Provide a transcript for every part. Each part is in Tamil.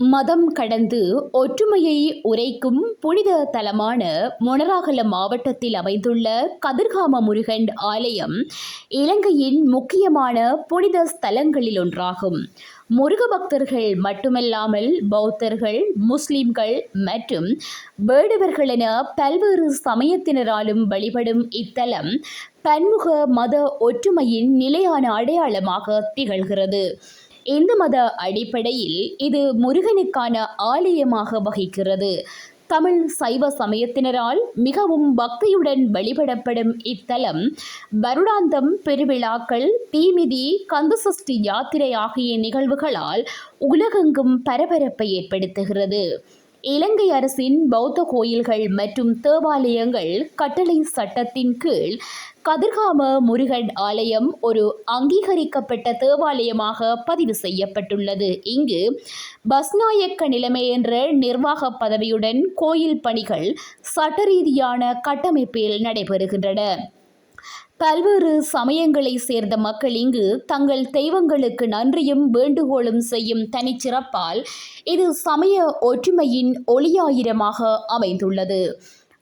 மதம் கடந்து ஒற்றுமையை உரைக்கும் புனித தலமான மொனராகல மாவட்டத்தில் அமைந்துள்ள கதிர்காம முருகன் ஆலயம் இலங்கையின் முக்கியமான புனித ஸ்தலங்களில் ஒன்றாகும். முருக பக்தர்கள் மட்டுமல்லாமல் பௌத்தர்கள் முஸ்லிம்கள் மற்றும் வேடுவர்கள் என பல்வேறு சமயத்தினராலும் வழிபடும் இத்தலம் பன்முக மத ஒற்றுமையின் நிலையான அடையாளமாக திகழ்கிறது. இந்து மத அடிப்படையில் இது முருகனுக்கான ஆலயமாக வகிக்கிறது. தமிழ் சைவ சமயத்தினரால் மிகவும் பக்தியுடன் வழிபடப்படும் இத்தலம் வருடாந்தம் பெருவிழாக்கள் தீமிதி கந்தசஷ்டி யாத்திரை ஆகிய நிகழ்வுகளால் உலகெங்கும் பரபரப்பை ஏற்படுத்துகிறது. இலங்கை அரசின் பௌத்த கோயில்கள் மற்றும் தேவாலயங்கள் கட்டளை சட்டத்தின் கீழ் கதிர்காம முருகன் ஆலயம் ஒரு அங்கீகரிக்கப்பட்ட தேவாலயமாக பதிவு செய்யப்பட்டுள்ளது. இங்கு பஸ்நாயக்க நிலைமை என்ற நிர்வாக பதவியுடன் கோயில் பணிகள் சட்டரீதியான கட்டமைப்பில் நடைபெறுகின்றன. பல்வேறு சமயங்களை சேர்ந்த மக்கள் இங்கு தங்கள் தெய்வங்களுக்கு நன்றியும் வேண்டுகோளும் செய்யும் தனிச்சிறப்பால் இது சமய ஒற்றுமையின் ஒளியாயிரமாக அமைந்துள்ளது.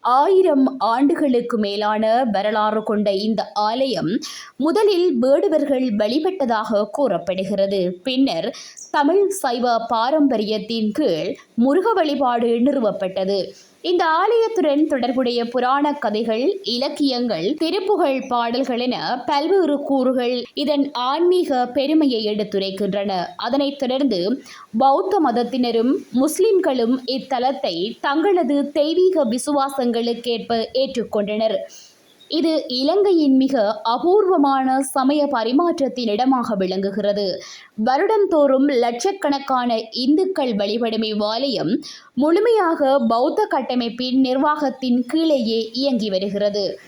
ஆயிரம் ஆண்டுகளுக்கு மேலான வரலாறு கொண்ட இந்த ஆலயம் முதலில் வேடுவர்கள் வழிபட்டதாக கூறப்படுகிறது. பின்னர் தமிழ் சைவ பாரம்பரியத்தின் கீழ் முருக வழிபாடு நிறுவப்பட்டது. இந்த ஆலயத்துடன் தொடர்புடைய புராண கதைகள் இலக்கியங்கள் திருப்புகழ் பாடல்கள் என பல்வேறு கூறுகள் இதன் ஆன்மீக பெருமையை எடுத்துரைக்கின்றன. அதனைத் தொடர்ந்து பௌத்த மதத்தினரும் முஸ்லிம்களும் இத்தலத்தை தங்களது தெய்வீக விசுவாசங்களுக்கேற்ப ஏற்றுக்கொண்டனர். இது இலங்கையின் மிக அபூர்வமான சமய பரிமாற்றத்தின் இடமாக விளங்குகிறது. வருடந்தோறும் லட்சக்கணக்கான இந்துக்கள் வழிபடும் இவ்வாலயம் முழுமையாக பௌத்த கட்டமைப்பின் நிர்வாகத்தின் கீழேயே இயங்கி வருகிறது.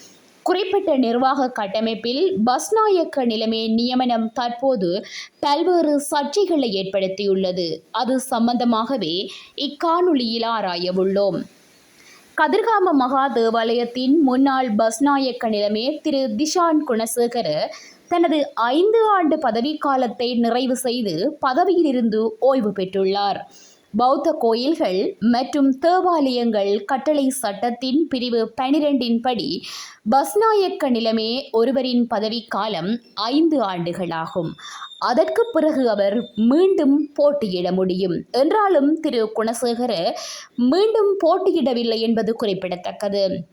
குறிப்பிட்ட நிர்வாக கட்டமைப்பில் பஸ்நாயக்க நிலைமை நியமனம் தற்போது பல்வேறு சர்ச்சைகளை ஏற்படுத்தியுள்ளது. அது சம்பந்தமாகவே இக்காணொளியில் ஆராயவுள்ளோம். கதிர்காம மகா தேவாலயத்தின் முன்னாள் பஸ்நாயக்க நிலைமே திரு திஷான் குணசேகர தனது ஐந்து ஆண்டு பதவிக்காலத்தை நிறைவு செய்து பதவியிலிருந்து ஓய்வு பெற்றுள்ளார். பௌத்த கோயில்கள் மற்றும் தேவாலயங்கள் கட்டளை சட்டத்தின் பிரிவு பனிரெண்டின் படி பஸ்நாயக்க நிலமே ஒருவரின் பதவிக்காலம் ஐந்து ஆண்டுகளாகும். அதற்கு பிறகு அவர் மீண்டும் போட்டியிட முடியும். என்றாலும் திரு. குணசேகர மீண்டும் போட்டியிடவில்லை என்பது குறிப்பிடத்தக்கது.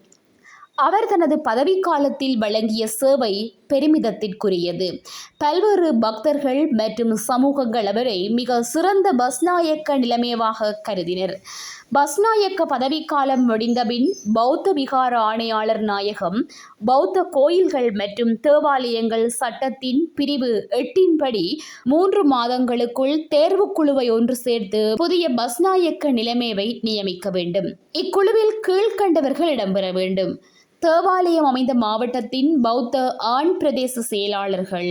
அவர் தனது பதவிக்காலத்தில் வழங்கிய சேவை பெருமிதத்திற்குரியது. பல்வேறு பக்தர்கள் மற்றும் சமூகங்கள் அவரை மிக சிறந்த பஸ்நாயக்க நிலைமையாக கருதினர். பஸ்நாயக்க பதவிக்காலம் முடிந்தபின் பௌத்த விகார ஆணையாளர் நாயகம் பௌத்த கோயில்கள் மற்றும் தேவாலயங்கள் சட்டத்தின் பிரிவு எட்டின்படி மூன்று மாதங்களுக்குள் தேர்வுக்குழுவை ஒன்று சேர்த்து புதிய பஸ்நாயக்க நிலைமையை நியமிக்க வேண்டும். இக்குழுவில் கீழ்கண்டவர்கள் இடம்பெற வேண்டும். தேவாலயம் அமைந்த மாவட்டத்தின் பௌத்த ஆண் பிரதேச செயலாளர்கள்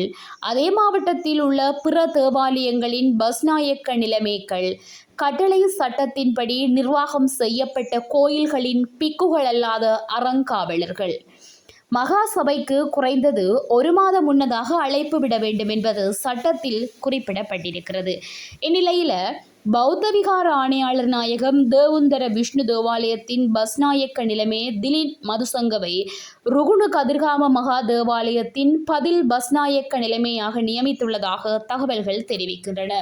அதே மாவட்டத்தில் உள்ள பிற தேவாலயங்களின் பஸ்நாயக்க நிலைமைகள் கட்டளை சட்டத்தின்படி நிர்வாகம் செய்யப்பட்ட கோயில்களின் பிக்குகள் அல்லாத அறங்காவலர்கள். மகா சபைக்கு குறைந்தது ஒரு மாதம் முன்னதாக அழைப்பு விட வேண்டும் என்பது சட்டத்தில் குறிப்பிடப்பட்டிருக்கிறது. இந்நிலையில் பௌத்த விகார ஆணையாளர் நாயகம் தேவுந்தர விஷ்ணு தேவாலயத்தின் பஸ்நாயக்க நிலைமே திலீப் மதுசங்கவை ருகுணு கதிர்காம மகா தேவாலயத்தின் பதில் பஸ்நாயக்க நிலைமையாக நியமித்துள்ளதாக தகவல்கள் தெரிவிக்கின்றன.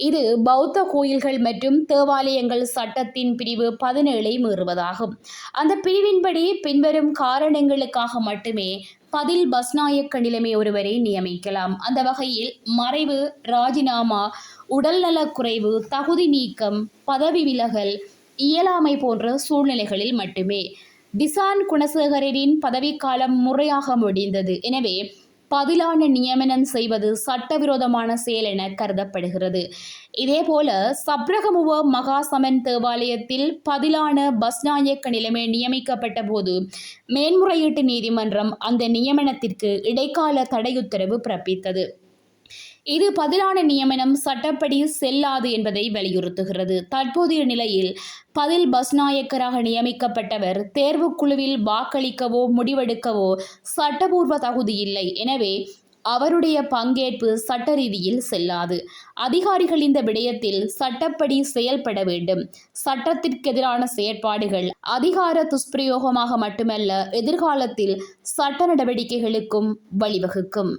இது பௌத்த கோயில்கள் மற்றும் தேவாலயங்கள் சட்டத்தின் பிரிவு பதினேழை மீறுவதாகும். அந்த பிரிவின்படி பின்வரும் காரணங்களுக்காக மட்டுமே பதில் பஸ்நாயக்க நிலைமை ஒருவரை நியமிக்கலாம். அந்த வகையில் மறைவு ராஜினாமா உடல்நலக்குறைவு தகுதி நீக்கம் பதவி விலகல் இயலாமை போன்ற சூழ்நிலைகளில் மட்டுமே. திசான் குணசேகரின் பதவிக்காலம் முறையாக முடிந்தது. எனவே பதிலான நியமனம் செய்வது சட்டவிரோதமான செயல் என கருதப்படுகிறது. இதேபோல சப்ரகமுவ மகாசமன் தேவாலயத்தில் பதிலான பஸ்நாயக்க நிலைமை நியமிக்கப்பட்ட போது மேன்முறையீட்டு நீதிமன்றம் அந்த நியமனத்திற்கு இடைக்கால தடையுத்தரவு பிறப்பித்தது. இது பதிலான நியமனம் சட்டப்படி செல்லாது என்பதை வலியுறுத்துகிறது. தற்போதைய நிலையில் பதில் பஸ்நாயக்கராக நியமிக்கப்பட்டவர் தேர்வுக்குழுவில் வாக்களிக்கவோ முடிவெடுக்கவோ சட்டபூர்வ தகுதி இல்லை. எனவே அவருடைய பங்கேற்பு சட்ட ரீதியில் செல்லாது. அதிகாரிகள் இந்த விடயத்தில் சட்டப்படி செயல்பட வேண்டும். சட்டத்திற்கெதிரான செயற்பாடுகள் அதிகார துஷ்பிரயோகமாக மட்டுமல்ல எதிர்காலத்தில் சட்ட நடவடிக்கைகளுக்கும் வழிவகுக்கும்.